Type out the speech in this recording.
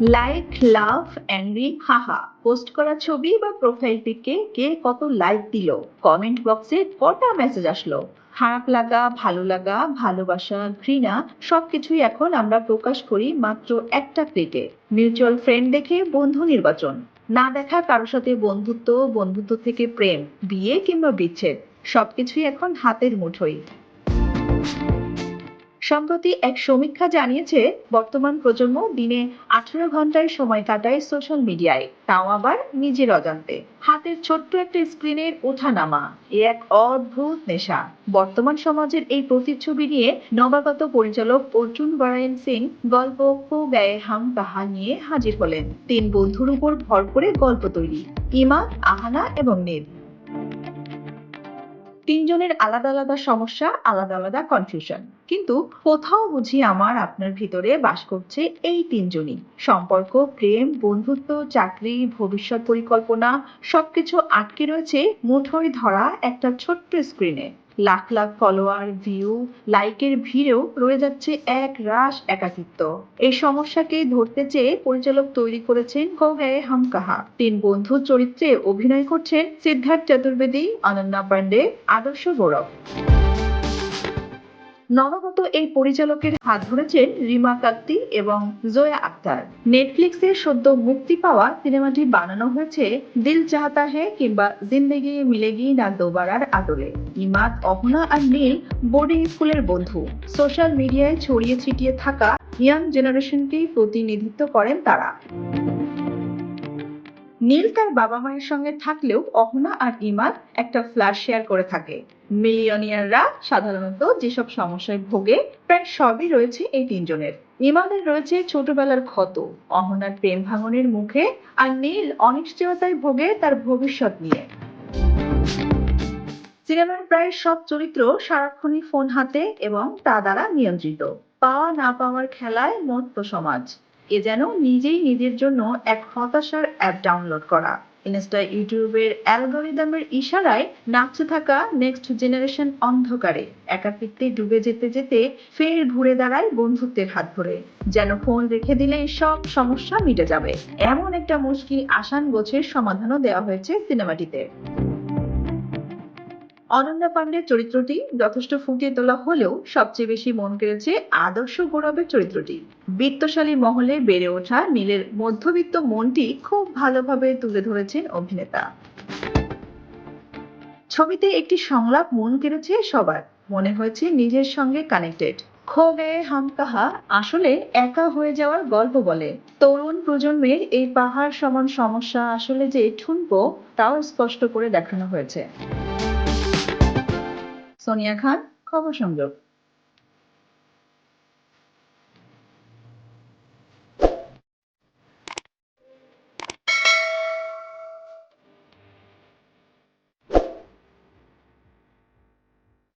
Like love angry haha post করা ছবি বা প্রোফাইল পিকে কে কত লাইক দিল? কমেন্ট বক্সে কটা মেসেজ আসলো? খারাপ লাগা, ভালো লাগা, ভালোবাসা, ঘৃণা, সবকিছুই এখন আমরা প্রকাশ করি মাত্র একটা ক্লিকে মিউচুয়াল ফ্রেন্ড দেখে বন্ধু নির্বাচন। না দেখা কারোর সাথে বন্ধুত্ব বন্ধুত্ব থেকে প্রেম, বিয়ে কিংবা বিচ্ছেদ, সবকিছুই এখন হাতের মুঠোয়। সম্প্রতি এক সমীক্ষা জানিয়েছে, বর্তমান প্রজন্ম দিনে আঠারো ঘন্টায় সময় কাটায় সোশ্যাল মিডিয়ায় তাও আবার নিজের অজান্তে। হাতের ছোট্ট একটা স্ক্রিনের ওঠানামা, এ এক অদ্ভুত নেশা। বর্তমান সমাজের এই প্রতিচ্ছবি নিয়ে নবাগত পরিচালক অর্জুন বরায়ন সিং গল্প কো গায়ে হাম কাহা নিয়ে হাজির হলেন। তিন বন্ধুর উপর ভর করে গল্প তৈরি। ইমা, আহানা এবং নীল। তিনজনের আলাদা আলাদা সমস্যা, আলাদা আলাদা কনফিউশন কিন্তু কোথাও বুঝি আমার আপনার ভিতরে বাস করছে এই তিনজনই। সম্পর্ক, প্রেম, বন্ধুত্ব, চাকরি, ভবিষ্যৎ পরিকল্পনা, সবকিছু আটকে রয়েছে মুঠোয় ধরা একটা ছোট্ট স্ক্রিনে লাখ লাখ ফলোয়ার ভিউ লাইকের ভিড়েও রয়ে যাচ্ছে এক রাশ একাকিত্ব। এই সমস্যাকে ধরতে চেয়ে পরিচালক তৈরি করেছেন কো হে হাম কাহা তিন বন্ধুর চরিত্রে অভিনয় করছেন সিদ্ধার্থ চতুর্বেদী অনন্যা পান্ডে, আদর্শ গৌরব। নবাগত এই পরিচালকের হাত ধরেছেন রিমা কাত্তি এবং জোয়া আক্তার। নেটফ্লিক্সে সদ্য মুক্তি পাওয়া সিনেমাটি বানানো হয়েছে দিল চাহতা হে কিংবা জিন্দেগি মিলেগি না দোবারার আদলে। ইমাদ অহনা আর নীল বোর্ডিং স্কুলের বন্ধু। সোশ্যাল মিডিয়ায় ছড়িয়ে ছিটিয়ে থাকা ইয়াং জেনারেশনকেই প্রতিনিধিত্ব করেন তারা। নীল তার বাবা মায়ের সঙ্গে থাকলেও অহনা আর ইমাদ একটা ফ্ল্যাশ শেয়ার করে থাকে। মিলিয়নিয়াররা সাধারণত যেসব সমস্যায় ভোগে, প্রায় সবই রয়েছে এই তিনজনের। ইমাদের রয়েছে ছোটবেলার ক্ষত, অহনার প্রেম ভাঙনের মুখে, আর নীল অনিশ্চয়তায় ভোগে তার ভবিষ্যৎ নিয়ে। সিনেমার প্রায় সব চরিত্র সারাক্ষণই ফোন হাতে এবং তা দ্বারা নিয়ন্ত্রিত। পাওয়া না পাওয়ার খেলায় মত্ত সমাজ। এ যেন নিজেই নিজের জন্য এক হতাশার অ্যাপ ডাউনলোড করা। ইনস্টা ইউটিউবের অ্যালগোরিদমের ইশারায় নাচতে থাকা নেক্সট জেনারেশন অন্ধকারে একাকিত্বে ডুবে যেতে যেতে ফের ঘুরে দাঁড়ায় বন্ধুত্বের হাত ধরে। যেন ফোন রেখে দিলে সব সমস্যা মিটে যাবে। এমন একটা মুশকিল আসান গোছের সমাধানও দেওয়া হয়েছে সিনেমাটিতে অনন্যা পান্ডের চরিত্রটি যথেষ্ট ফুটিয়ে তোলা হলেও সবচেয়ে বেশি মন কেড়েছে আদর্শ গৌরবের চরিত্রটি। বিত্তশালী মহলে বেড়ে ওঠা নীলের মধ্যবিত্ত মনটি খুব ভালোভাবে তুলে ধরেছেন অভিনেতা। ছবিতে একটি সংলাপ মন কেড়েছে সবার। মনে হয়েছে নিজের সঙ্গে কানেক্টেড খো হাম কাহা আসলে একা হয়ে যাওয়ার গল্প বলে। তরুণ প্রজন্মের এই পাহাড় সমান সমস্যা আসলে যে ঠুনকো, তাও স্পষ্ট করে দেখানো হয়েছে। সোনিয়া খান খবর সংযোগ।